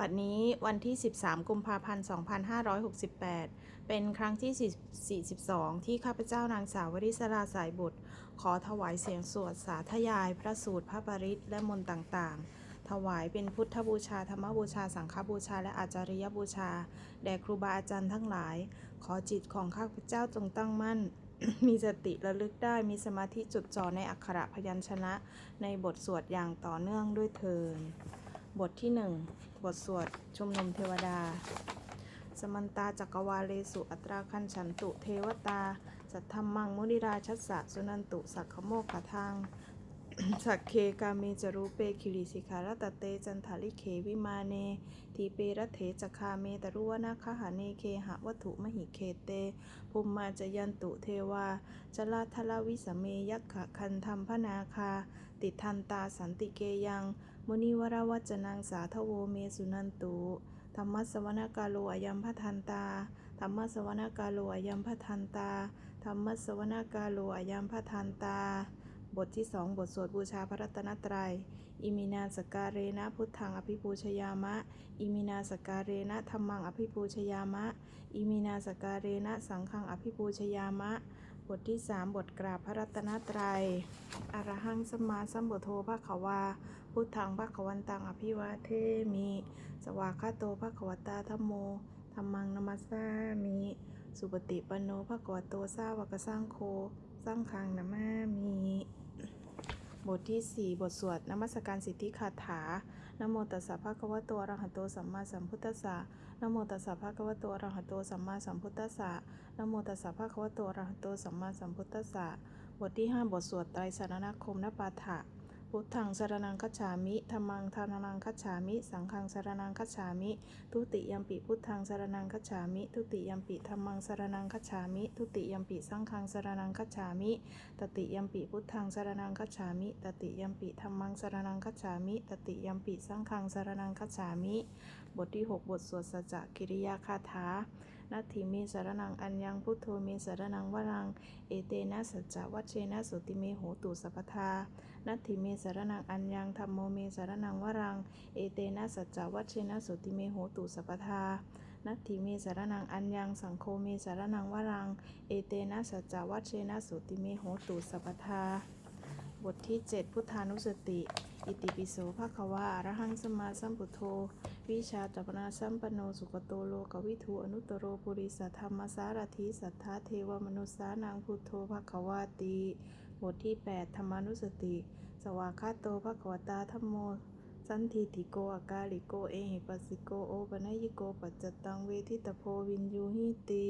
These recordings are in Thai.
บัดนี้วันที่ 13 กุมภาพันธ์ 2568 เป็นครั้งที่ 42 ที่ข้าพเจ้านางสาววริศราสายบุตร ขอถวายเสียงสวดสาธยาย พระสูตรพระปริตและมนต์ต่างๆ ถวายเป็นพุทธบูชา ธรรมบูชา สังฆบูชา และอาจาริยบูชา แด่ครูบาอาจารย์ทั้งหลาย ขอจิตของข้าพเจ้าจงตั้งมั่นมีสติระลึกได้มีสมาธิจดจ่อในอักขระพยัญชนะ ในบทสวดอย่างต่อเนื่องด้วยเทิน บทที่หนึ่งบทสวดชุมนุมเทวดา สมันตาจักรวาเลสุอัตราคันฉันตุเทวตา สัทธมมังมุนิราชัสสะสุนันตุสักขโมกขทางสักเคกาเมจรูเปคิริสิขารตเตจันทาลิเขวิมาเนทีเปรเถจคาเมตรุวนาคหาเนเคหะวัตถุมหิเคเตภูมิมาจยันตุเทวาจลาทลาวิสเมยักขะคันธรรมพนาคา ติทันตาสันติเกยัง มุนิวรวัจนังสาทโวเมสุนันตุธรรมสวนกาโลอายัมพทันตาธรรมสวนกาโลอายัมพทันตาธรรมสวนกาโลอายัมพทันตา บทที่สองบทสวดบูชาพระรัตนตรัย อิมินาสการเรนะพุทธังอภิปูชยามะ อิมินาสการเรนะธรรมังอภิปูชยามะ อิมินาสการเรนะสังฆังอภิปูชยามะบทที่สามบทกราบพระรัตนตรัย อรหังสมมาสัมพุทโธภะคะวา พุทธังภะควันตังอภิวาเทมิ สวากาโตภะควตาธัมโมธัมมังนัมัสสามิ สุปฏิปันโนภะควโตสาวกสังโฆสังฆังนะมามิบทที่ 4 บทสวดนมัสการสิทธิคาถานโมตัสสะภะคะวะโตอะระหะโตสัมมาสัมพุทธัสสะนโมตัสสะภะคะวะโตอะระหะโตสัมมาสัมพุทธัสสะนโมตัสสะภะคะวะโตอะระหะโตสัมมาสัมพุทธัสสะบทที่ 5 บทสวดไตรสรณคมนปาฐะ พุทธังสรนังคัจฉามิธรรมังทานังคัจฉามิ สังฆังสรนังคัจฉามิ ทุติยมปิพุทธังสรนังคัจฉามิ ทุติยมปิธรรมังสรนังคัจฉามิ ทุติยมปิสังฆังสรนังคัจฉามิ ตติยมปิพุทธังสรนังคัจฉามิ ตติยมปิธรรมังสรนังคัจฉามิ ตติยมปิสังฆังสรนังคัจฉามิ บทที่ 6 บทสวดสัจจกิริยาคาถา นัตถิเมสารนังอัญญังพุทโธเมสารนังวรัง เอเตนะสัจจวัชเชนะสุติเมโหตุสัพพทา นัตถิเมสารนังอัญญังธรรมโมเมสารนังวรัง เอเตนะสัจจวัชเชนะสุติเมโหตุสัพพทานัตถิเมสารนังอัญญังสังโฆเมสารนังวรัง เอเตนะสัจจวัชเชนะสุติเมโหตุสัพพทา บทที่ 7 พุทธานุสติ อิติปิโสภะคะวาอะระหังสมาสัมพุทโธ วิชาจัปนาสัมปโนสุกโตโลกวิทูอนุตตโรปุริสัทธรรมสารถิสัทธาเทวมนุสานังพุทโธภะคะวาติบทที่ 8 ธรรมานุสติ สวากาโตภะคะวตาธัมโมสันทิติโกอากาลิโกเอหิปัสสิโกโอปนยิโกปัจจตังเวทิตโพวินยูหิติ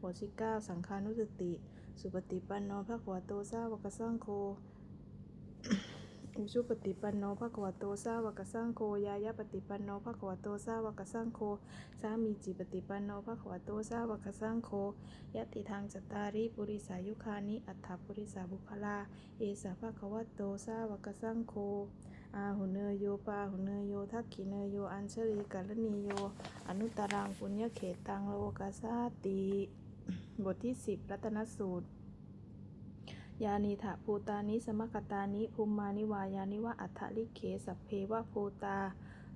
บทที่9สังฆานุสติ สุปฏิปันโนภะคะวโตสาวกสังโฆ อุชุปฏิปันโนภะคะวะโตสาวกสังโฆยายะปฏิปันโนภะคะวะโตสาวกสังโฆสามีจิปฏิปันโนภะคะวะโตสาวกสังโฆยติทางจตาริปุริสายุคานิอัฏฐปุริสาบุคลา เอสะภะคะวะโตสาวกสังโฆอาหุเนโยปาหุเนโยทักขิเนโยอัญชลีกัลนีโย อนุตตรังปุญญเขตังโลกาสาติ บทที่10รัตนสูตร ยานิถะภูตานิสมกตานิภูมานิวายานิวะอัฏฐลิเขสัพเพวะภูตา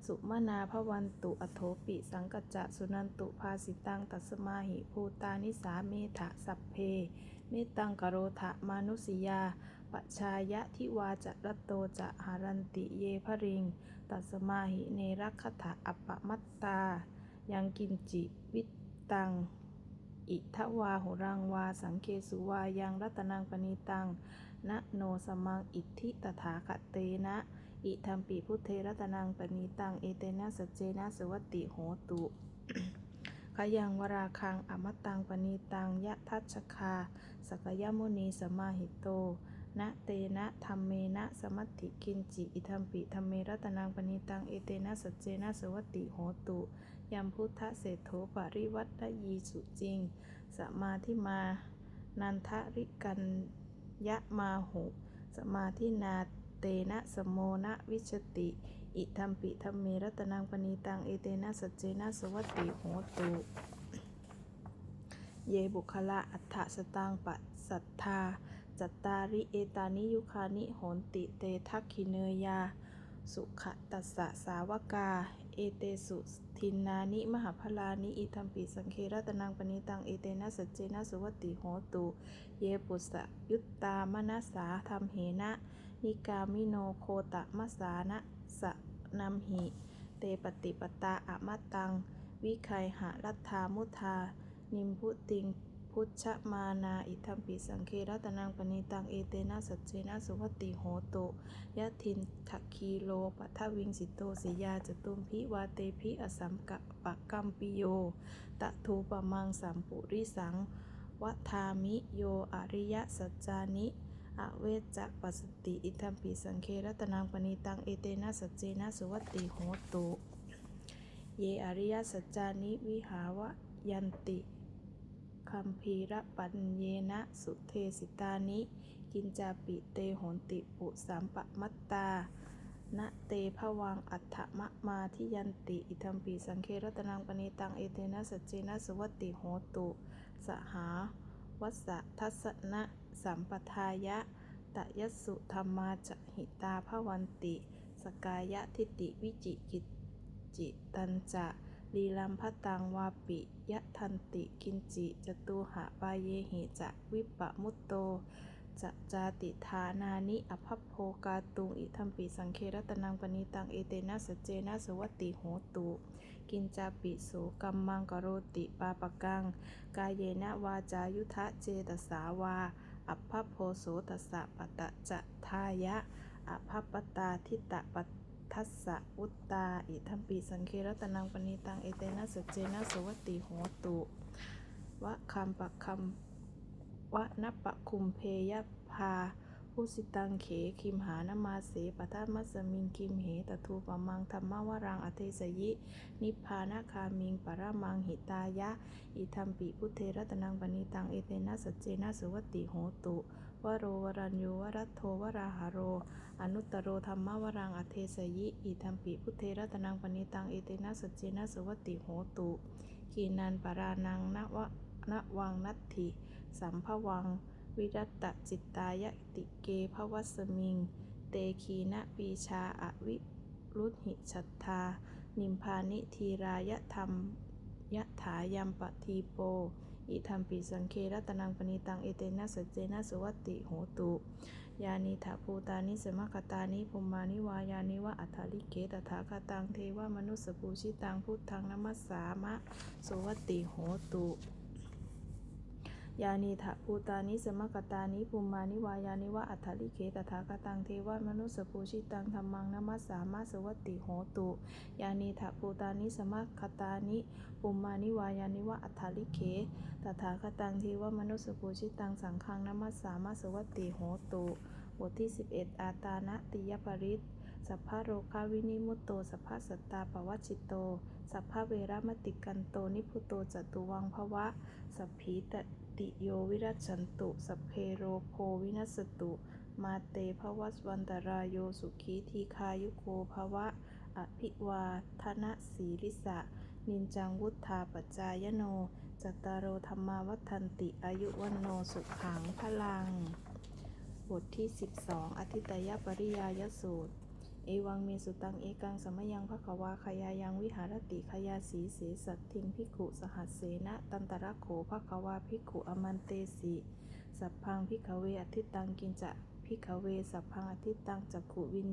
สุมนาภวันตุอโถปิ สังกัจจะสุนันตุภาสิตังตัสมาหิภูตานิสาเมถะสัพเพ เมตังกโรทะมานุสิยาปชายะทิวาจะรัตโตจะหารันติเยภริง ตัสมาหิเนรักขถะอัปปมัตตา ยังกินจิวิตตัง อิทวาหุรังวา สังเคสุวายังรัตนังปณีตัง นะโนสมังอิทธิตถาคเตนะ อิทัมปิพุทเทรัตนังปณีตัง เอเตนะสัจเจนะสวัตติโหตุขยังวราคังอมตตังปณีตังยะทัชคา สกยมุนีสมาหิโตนะเตนะธรรมเมนะสมัติกินจิ อิทัมปิธรรมเมรัตนังปณีตัง เอเตนะสัจเจนะสวัตติโหตุ ยัมพุทธเศรษโธปริวัตยีสุจริง สมาธิมา นันทริกันยะมาหุสมาธินาเตนะสมโมนะวิชติ อิทัมปิธรรมเมรัตนังปณีตังเอเตนะสัจเจนะสวัตติโหตุ เยบุคละอัฏฐสตังปัสสัทธา จัตตาริเอตานิยุคานิโหนติเตทักขิเนยา สุขตัสสะสาวกา เอเตสุทินนานิ มหาพลานิ อิทัมปิสังเครัตนังปณิตัง เอเตนะสัจเจนะสุวติโหตุ เยปุสะยุตตามนัสสาธรรมเหนะ นิกามิโนโคตะมัสสานะสะนัมหิ เตปฏิปตาอะมะตัง วิไคหะรัตถามุทา นิมพุติง พุชฌมานาอิทัมปิสังเครัตนังปณิตังเอเตนะสัจเจนะสุวัติโหตุยะทินทคีโลปัทวิงสิโตสิยาจตุมพิวาเตพิอสัมกะปะกัมปิโยตะทูปะมังสัมปุริสังวัฏามิโยอริยสัจจานิอเวจจะปัสสติอิทัมปิสังเครัตนังปณิตังเอเตนะสัจเจนะสุวัตติโหตุ เยอริยสัจจานิวิหาวะยันติ คัมภีระปัญเยนะสุเทสิตานิ กินจาปิเตโหนติปุสัมปะมัตตานะเตภวังอัฏฐมะมาทิยันติ อิทัมปีสังเครัตนังปณิตัง เอเตนะสัจเจนะสุวัตติโหตุ สหาวัสทัสนะสัมปทายะ ตะยสสุธรรมาจหิตาภวันติ สกายะทิติวิจิกิจจิตันจะ ลีลัมพตังวาปิ ยะทันติกินจิจตุหะปาเยหิจะวิปะมุตโตจะจาติฐานานิอภัพโพกาตุงอิทัมปิสังเครัตนังปณิตังเอเตนะสเจนะสวัตติโหตุ กินจาปิโสกัมมังกโรติปาปกัง กายเยนะวาจายุทะเจตสาวาอัพพโพโสตสะปะตะจะทายะอภพปตาทิตะปั ทัสสะอุตตา อิทัมปีสังเครัตนังปณิตัง เอเตนะสัจเจนะสวัตติโหตุวะคัมปะคัมวะนปะคุมเพยพาผู้สิตังเขคิมหานมาเสปทามัสมิงคิมเหตทูปะมังธรรมวรังอเทสยิ นิพพานาคามิงปรมังหิตายะ อิทัมปิพุทเทรัตนังปณิตังเอเตนะสัจเจนะสุวัตติโหตุ วโรวรัญโยวรัตโทวราหาโร อนุตตโรธรรมวรังอเทสยิ อิทัมปิพุทเทรัตนังปณิตังเอเตนะสัจเจนะสวัติโหตุกีนันปรานังนวะนวังนัตถิ สัมภวัง วิรัตจิตตายติเกภวัสมิง เตคีนะปีชาอวิรุธหิชัตธา นิมพานิทีรายธรรมยะถายัมปทีโป อิธรรมปีสังเครัตนังปณิตัง เอเตนะสัจเจนะสุวัตติโหตุ ยานิถาภูตานิสมคตานิภูมานิวายานิวะอัฏฐลิเกตถาคตังเทวมนุสสปูชิตังพุทธังนัมัสสามะสุวัตติโหตุ ยานิถาภูตานิสมคตานิภุมานิวายานิวะอัฏฐลิเกตถาคตังเทวมนุสสปูชิตังธรรมังนัมสสามะสุวัตติโหตุยานิถาภูตานิสมคตานิภุมานิวายานิวะอัฏฐลิเกตถาคตังเทวมนุสสปูชิตังสังฆังนัมสสามาสวัตติโหตุบทที่ 11 อาตานะติยปริตสัพพะโรคาวินิมุตโต สัพพะสัตตาปวัชชิโต สัพพะเวรมติกันโต นิพุโตจตุวังภวะ สัพพีต ติโยวิรัชันตุสัพเพโรโพวินัสตุ มาเตภวัสวันตรายโยสุขีทีคายุโกภวะ อภิวาทนะสีลิสะ นินจังวุธาปจายโน จัตตารโอธรรมาวัฏันติอายุวันโนสุขังพลัง บทที่ 12 อธิตยปริยายสูตร เอวังเมสุตังเอกังสมยังพระขวาขยายังวิหารติขยาสีเสสัตทิงพิกุสหัสเสนะตันตระโขพระขวาพิกุอมันเตสีสัพพังพิกเวอธิตังกินจะพิกเวสัพพังอธิตังจักขุวิน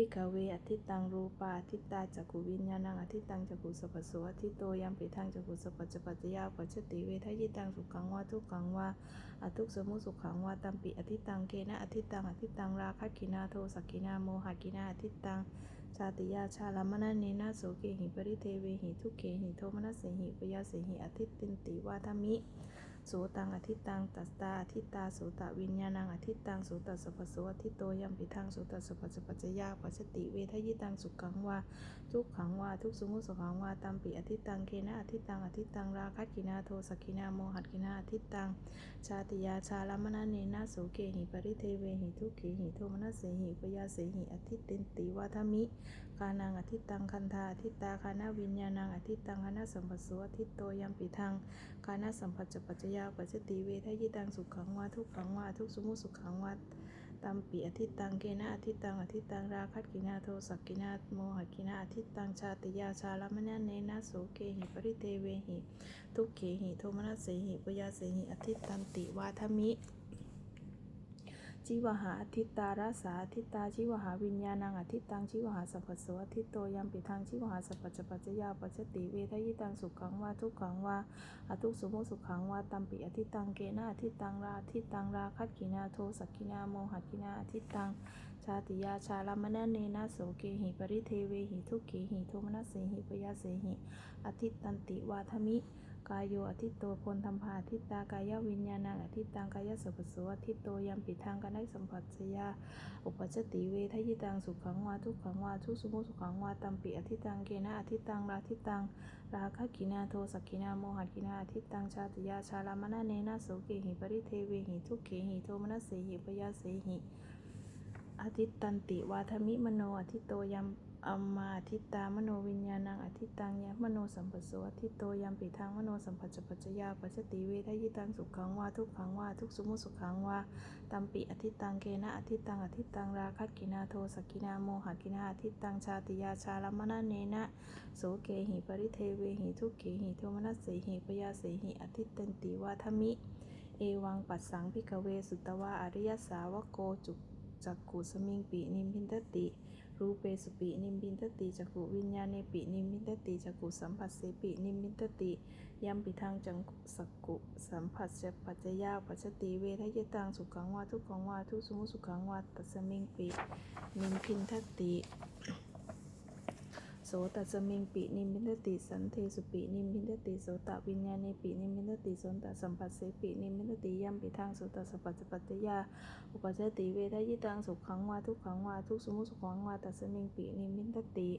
พิกเวอธิตังรูปาอธิตาจักขุวิญญาณังอธิตังจักขุสปปโสอธิโตยัมปิทังจักขุสปปัจจปัจจยาปัจจติเวทยิตังสุขังวาทุกขังวาอทุกสมุสุขังวาตัมปิอธิตังเกนะอธิตังอธิตังราคะกินาโทสักกินาโมหะกินาอธิตังชาติยาชาลามนะเนนะโสเกหิปริเทเวหิทุเขหิโทมนัสเสหิปยาเสหิอธิตินติวาทมิ โสตังอธิตังตัสตาอธิตาโสตวิญญาณังอธิตังโสตัสสะปะโสอธิโตยัมปิทังโสตัสสะปัจจปัจจยาปัจติเวทยิตังสุขังวาทุกขังวาทุกสุมุสุขังวาตัมปิอธิตังเคนะอธิตังอธิตังราคักินาโทสักกินาโมหักินาอธิตังชาติยาชาลามนะเนนะโสเกหิปริเทเวหิทุกเขหิโทมนัสเสหิปยาเสหิอธิตินติวาทมิกานังอธิตังคันธาอธิตาคานาวิญญาณังอธิตังคานาสัมปสโสอธิโตยัมปิทัง กานาสัมปัจจปัจจยาปัจจติเวทยิตังสุขังวาทุกขังวาทุกสมุสุขังวาตัมปีอธิตังเกนะอธิตังอธิตังราคัตกินาโทสักกินาโมหกินาอธิตังชาติยาชาลมณะเนนะโสเกหิปริเทเวหิ ทุกเขหิโทมนัสเสหิปยาเสหิอธิตันติวาทมิ จิวหาอธิตาราสาอธิตาจิวหาวิญญาณังอธิตังจิวหาสัพพโสอธิโตยัมปิทังจิวหาสัพพจปัจจยาปัจจติเวทยิตังสุขังวาทุกขังวาอทุกสุโมสุขังวาตัมปิอธิตังเกนะอธิตังราอธิตังราคัตกินาโทสักกินาโมหกินาอธิตังชาติยาชาลามณะเนนะโสเกหิปริเทเวหิทุกเขหิโทมนัสเสหิปยาเสหิอธิตันติวาทมิ กายโยอธิโตพลธรรมภาอธิตากายวิญญาณังอธิตังกายสัพพโสอธิโตยัมปิทางกันได้สัมผัสยาอุปจติเวทยิตังสุขังวาทุกขังวาทุกสมุสุขังวาตัมปิอธิตังเกนะอธิตังราธิตังราคะกินาโทสักกินาโมหกินาอธิตังชาติยาชาลามณะเนนะโสเกหิปริเทเวหิทุกเขหิโทมนัสเสหิปยาเสหิอธิตันติวาทมิมโนอธิโตยัม อัมมาอธิตามโนวิญญาณังอธิตังยะมโนสัมปโสอธิโตยัมปิทางมโนสัมปัจจปัจจยาปัจจติเวทยิตังสุขังวาทุกขังวาทุกสุมุสุขังวาตัมปิอธิตังเกนะอธิตังอธิตังราคัตกินาโทสกกินาโมหกินาอธิตังชาติยาชาลมณะเนนะโสเกหิปริเทเวหิทุกเขหิโทมนัสเสหิปยาเสหิอธิตันติวาทมิ เอวังปัสสังพิกเวสุตวะอริยสาวโกจุจักขุสมิงปินิมพินทติ รูเปสุปินิมบินทติจักุวิญญาเนปินิมบินทติจักุสัมผัสเสปินิมบินทติยัมปิทางจังสักกุสัมผัสจะปัจจยาปัจจติเวทยตังสุขังวาทุกขังวาทุสมุสุขังวาตัสมิงปินิมพินทติ โสตัสมิงปินิมินทติสันเทสุปินิมินทติโสตวิญญาเนปินิมินทติโสตสัมปัสเสปินิมินทติยัมปิทางโสตสัพพัจจปัจจยาอุปจจติเวทยิตังสุขังวาทุกขังวาทุกสมุสุขังวาตัสมิงปินิมินทติ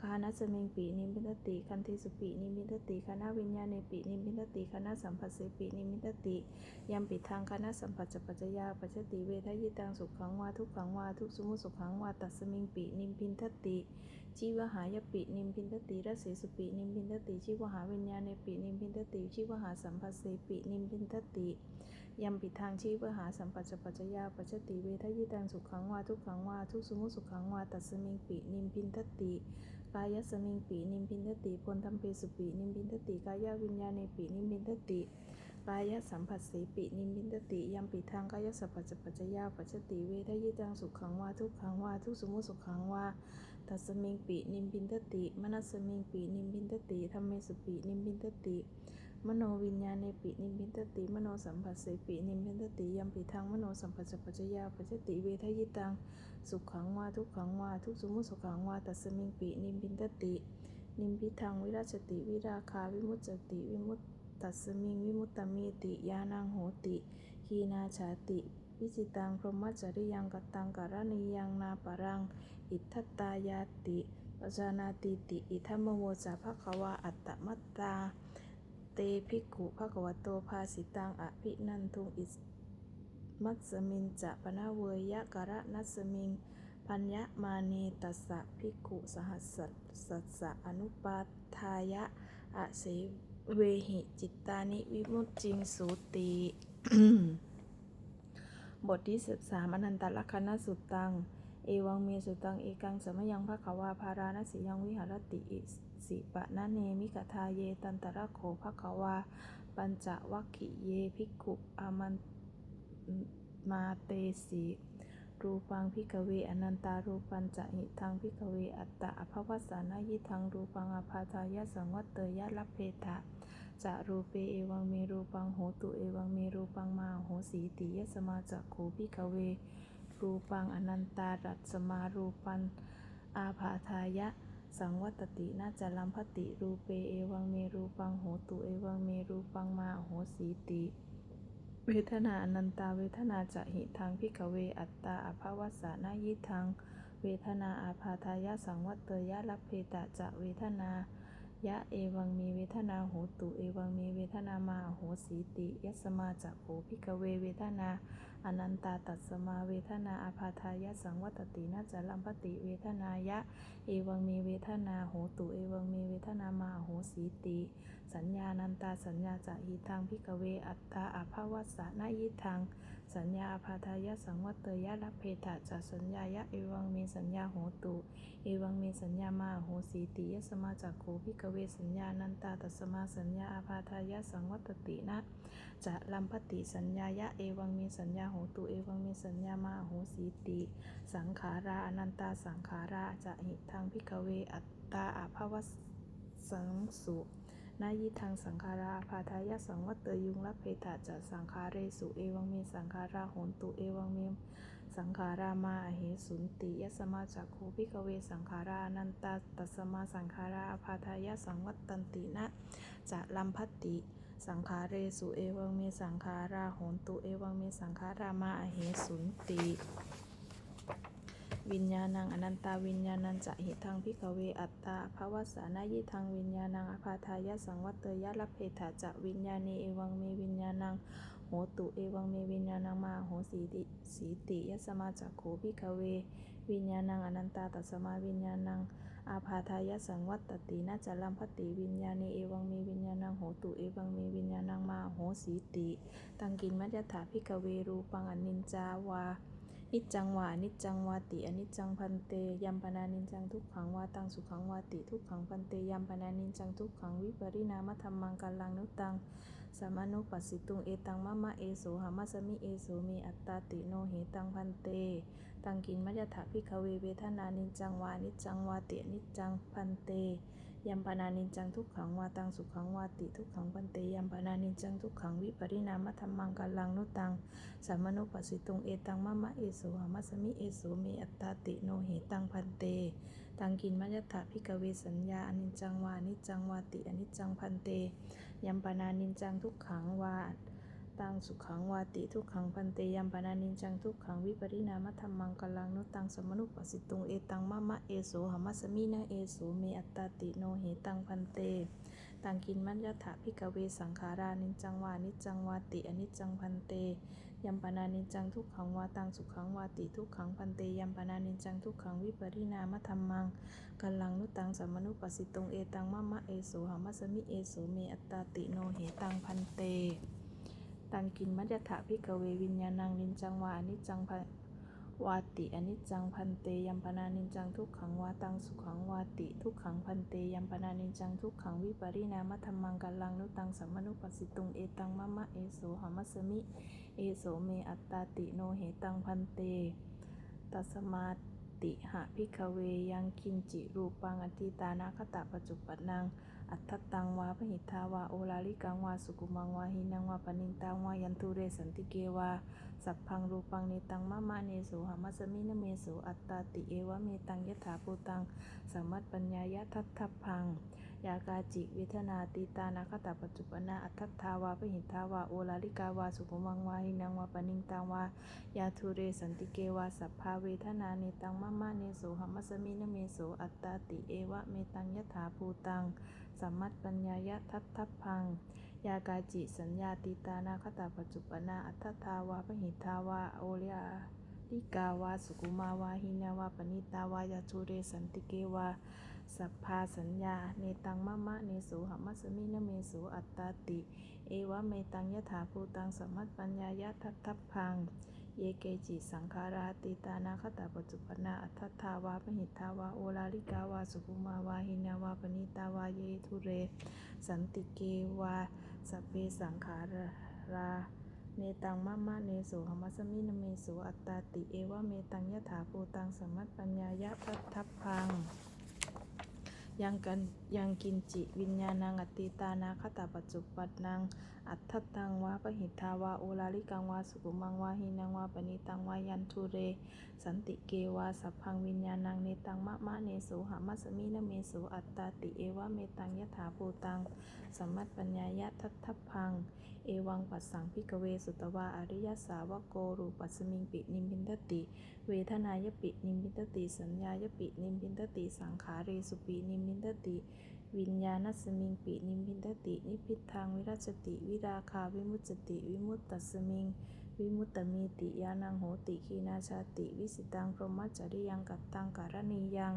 คานัสมิงปินิมินทติคันธิสุปินิมินทติคณะวิญญาณเนปินิมินทติคณะสัมผัสเสปินิมินทติยัมปิทางคณะสัมผัสจปัจจยาปัจจติเวทยิตังสุขังวาทุกขังวาทุกสมุสุขังวาตัสมิงปินิพินทติ ชีวหายปินิมพินทติรัสเสสุปินิมพินทติชีวหาวิญญาณปินิมพินทติชีวหาสัมผัสเสปินิมพินทติยัมปิทางชีวหาสัมปัจจปัจจยาปัจจติเวทยิตังสุขังวาทุกขังวาทุกสมุสุขังวาตัสมิงปินิมพินทติกายสมิงปินิมพินทติพลธรรมเปสุปินิมพินทติกายวิญญาณเนปินิมพินทติกายสัมผัสเสปินิมพินทติยัมปิทางกายสัพปัจจปัจจยาปัจจติเวทยิตังสุขังวาทุกขังวาทุกสมุสุขังวา ตัสมิงปินิมพินทติมนัสมิงปินิมพินทติธรรมเมสุปินิมพินทติ มโนวิญญาณเนปินิมพินทติ มโนสัมผัสเสปินิมพินทติยัมปิทางมโนสัมผัสปัจจยาปัจจติเวทยิตัง สุขขังวาทุกขังวาทุกสมุสุขังวาตัสมิงปินิมพินทติ นิมพิทังวิราชติวิราคาวิมุตจติวิมุตตัสมิงวิมุตตมีติยานังโหติขีนาชาติวิจิตังพรหมจริยังกตังการณียังนาปรัง อิทธตายาติปจานาติติ อิทัมมโมจาภควาอัตตมัตตา เตภิกขุภะควโตภาสิตังอภินันทุงอิมัสสมิงจะปนะเวยะกะระนัสมิงปัญญะมาเนตัสสะภิกขุสหัสสะสัสสะอนุปาทายะอะเสเวหิจิตตานิวิมุตจิงสูติบทที่สิบสามอนันตลักษณสุตตัง เอวังเมสุตังเอกังสมยังภะคะวาภาราณสิยังวิหารติอิสิปะนะเนมิกทาเยตันตระโขภะคะวา ปัญจวัคคิเยภิกขุอามันมาเตสีรูปังพิกเวอนันตารูปัญจะหิทังพิกเวอัตตะอภวสานายิทังรูปังอภาทายะสังวัตเตยะลัพเพทะจะรูเปเอวังเมรูปังโหตุเอวังเมรูปังมาโหสีติยสมาจักขูพิกเว รูปังอนันตารัตสมารูปัน อาภาทายะ สังวัตตินาจะลัมพติรูเปเอวังเมรูปังโหตุเอวังเมรูปังมาโหสีติเวทนาอนันตาเวทนาจะหิทางพิกเวอัตตาอภวัสสานายิทัง เวทนาอาภาทายะสังวัตเตยะลัพเพตะจะเวทนา ยะเอวังมีเวทนาโหตุ เอวังมีเวทนามาโหสีติยัสมาจะโขพิกเวเวทนาอนันตาตัสมาเวทนาอาภาทายะสังวัตตินาจลัมพติเวทนายะ เอวังมีเวทนาโหตุ เอวังมีเวทนามาโหสีติ สัญญานันตาสัญญาจะหิทังพิกเวอัตตาอภาวัสสะนายิทัง สัญญาอาพาทายะสังวัตเตยะละเพทะจะสัญญายะเอวังเมสัญญาโหตุเอวังเมสัญญามาโหสีติยสมาจักโขพิกเวสัญญานันตาตัสมาสัญญาอาพาทายะสังวัตตินะจะลัมพติสัญญายะเอวังเมสัญญาโหตุเอวังเมสัญญามาโหสีติสังขาราอนันตาสังขาราจะหิทางพิกเวอัตตาอาภาวสังสุ นายิทางสังขาราอาพาทายะสังวัตเตยุงละเพทะจะสังขาเรสุเอวังเมสังขาราโหนตุเอวังเมสังขารามาอเหสุนติยสมาจักขูพิกเวสังขารานันตาตัสมาสังขาราอาพาทายะสังวัตตันตินะจะลัมพติสังขาเรสุเอวังเมสังขาราโหนตุเอวังเมสังขารามาอเหสุนติ วิญญาณังอนันตาวิญญาณังจะหิทังพิกเวอัตตาภาวสานายิทังวิญญาณังอภาทายะสังวัตเตยะละเพทะจะวิญญาณีเอวังเมวิญญาณังโหตุเอวังเมวิญญาณังมาโหสีติสีติยะสมาจักโขพิกเว วิญญาณังอนันตาตัสมาวิญญาณังอาภาทายะสังวัตตินาจลัมพติวิญญาณีเอวังเมวิญญาณังโหตุเอวังเมวิญญาณังมาโหสีติ ตังกินมัจยถาพิกเวรูปังอนินจาวา นิจังวานิจังวาติอนิจังพันเตยัมปนานิจจังทุกขังวาตังสุขังวาติทุกขังพันเตยัมปนานิจจังทุกขังวิปริณามธรรมังกัลลังนุตังสามานุปัสสิตุงเอตังมะมะเอโสหามัสมิเอโสเมอัตตาติโนเหตังพันเต ตังกินมัจยถาพิกเวเวทนานิจจังวานิจังวาติอนิจังพันเต ยัมปนานินจังทุกขังวาตังสุขังวาติทุกขังปันเตยัมปนานินจังทุกขังวิปริณามธรรมังกัลังนุตังสัมมนุปัสสิตุงเอตังมะมะเอสุหามัสมิเอโสเมอัตตาติโนเหตังพันเต ตังกินมัจยถาพิกเวสัญญาอนิจจังวานิจังวาติอนิจจังพันเต ยัมปนานินจังทุกขังวา ตังสุขังวาติทุกขังพันเตยัมปนานิจจังทุกขังวิปริณามธรรมังกลังนุตังสมนุปัสสิตุงเอตังมะมะเอโสหามัสมินะเอโสเมอัตตาติโนเหตังพันเตตังกินมัจยถาพิกเวสังขารานิจจังวานิจังวาติอนิจังพันเตยัมปนานิจจังทุกขังวาตังสุขังวาติทุกขังพันเตยัมปนานิจจังทุกขังวิปริณามธรรมังกัลลังนุตังสมนุปัสสิตุงเอตังมะมะเอโสหามัสมิเอโสเมอัตตาติโนเหตังพันเต ตังกินมัจยถาพิกเววิญญาณังนิจจังวาอนิจจังพันวาติอนิจจังพันเตยัมปนานิจจังทุกขังวาตังสุขังวาติทุกขังพันเตยัมปนานิจจังทุกขังวิปริณามธรรมังกัลังนุตังสัมมนุปัสสิตุงเอตังมะมะเอโสหมัสมิเอโสเมอัตตาติโนเหตังพันเตตัสมาติหะพิกเวยังคินจิรูปังอติตานาคตะปัจจุปันนัง อัตตังวาพหิทาวาโอลาลิกังวาสุกุมังวาหินังวาปนินตังวายันตุเรสันติเกวาสัพพังรูปังเนตังมะมะเนโสหามัสมินะเมโสอัตตาติเอวะเมตังยถาภูตังสัมมัตปัญญายะทัตถพังยากาจิเวทนาติตานาคตาปัจจุปนาอัตถทาวาพหิทาวาโอลาลิกาวาสุกุมังวาหินังวาปนินตังวายาทุเรสันติเกวาสัพพาเวทนาเนตังมะมะเนโสหามัสมินะเมโสอัตตาติเอวะเมตังยถาภูตัง สัมมัตปัญญายะทัตถพัง ยากาจิสัญญาติตานาคตาปัจจุปนาอัตถาวาพหิทาวาโอลาลิกาวาสุกุมาวาหินาวาปณิตาวายาทุเรสันติเกวาสัพพาสัญญา เนตังมะมะเนโสหมัสมินเมโสอัตตาติ เอวะเมตังยถาภูตังสัมมัตปัญญายะทัตทัพพัง เยเกจิสังขาราติตานาคตาปัจจุปนาอัตถทาวาพหิทาวาโอลาลิกาวาสุกุมาวาหินาวาปณิตาวาเยทุเร สันติเกวาสพเพสังขาราเนตังมะมะเนโสหมัสมินเมโสอัตตาติเอวะเมตังยะถาภูตังสัมมัตปัญญายะทัทัพพัง ยังกันยังกินจิวิญญาณังอติตานาคตาปัจจุปันนังอัตถตังวาปหิทาวาโอลาลิกังวาสุกุมังวาหินังวาปณิตังวายันทุเร สันติเกวาสัพพังวิญญาณังเนตังมะมะเนสุหามัสมินเมสุอัตตาติเอวะเมตังยถาภูตังสัมมัตปัญญายะทัตทพัง เอวังปัสสังพิกเวสุตวาอริยสาวกโกรูปัสมิงปินิมพินทติ เวทนายปินิมพินทติ สัญญายปินิมพินทติสังขาเรสุปินิมพินทติ วิญญาณสมิงปินิมพินทตินิพิทางวิรัชติ วิราคาวิมุจติ วิมุตตสมิง วิมุตตมีติยานังโหติขีนาชาติ วิสิตังพรหมจริยังกัตตังการณียัง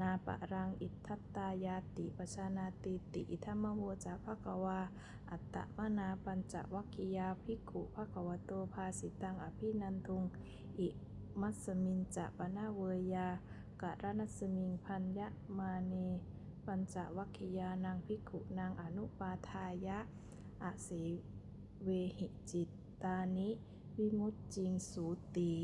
นาปะรังอิทธัตตายาติปชานาติติอิทัมมโวจะภะคะวา อัตตะมนาปัญจวัคคียาภิกขุภะคะวโตภาสิตังอภินันทุง อิมัสมิงจะปนาเวยากะระนัสมิงพันยะมาเนปัญจวัคคียานังภิกขุนางอนุปาทายะอาเสเวหิจิตตานิ วิมุตจิงสูติ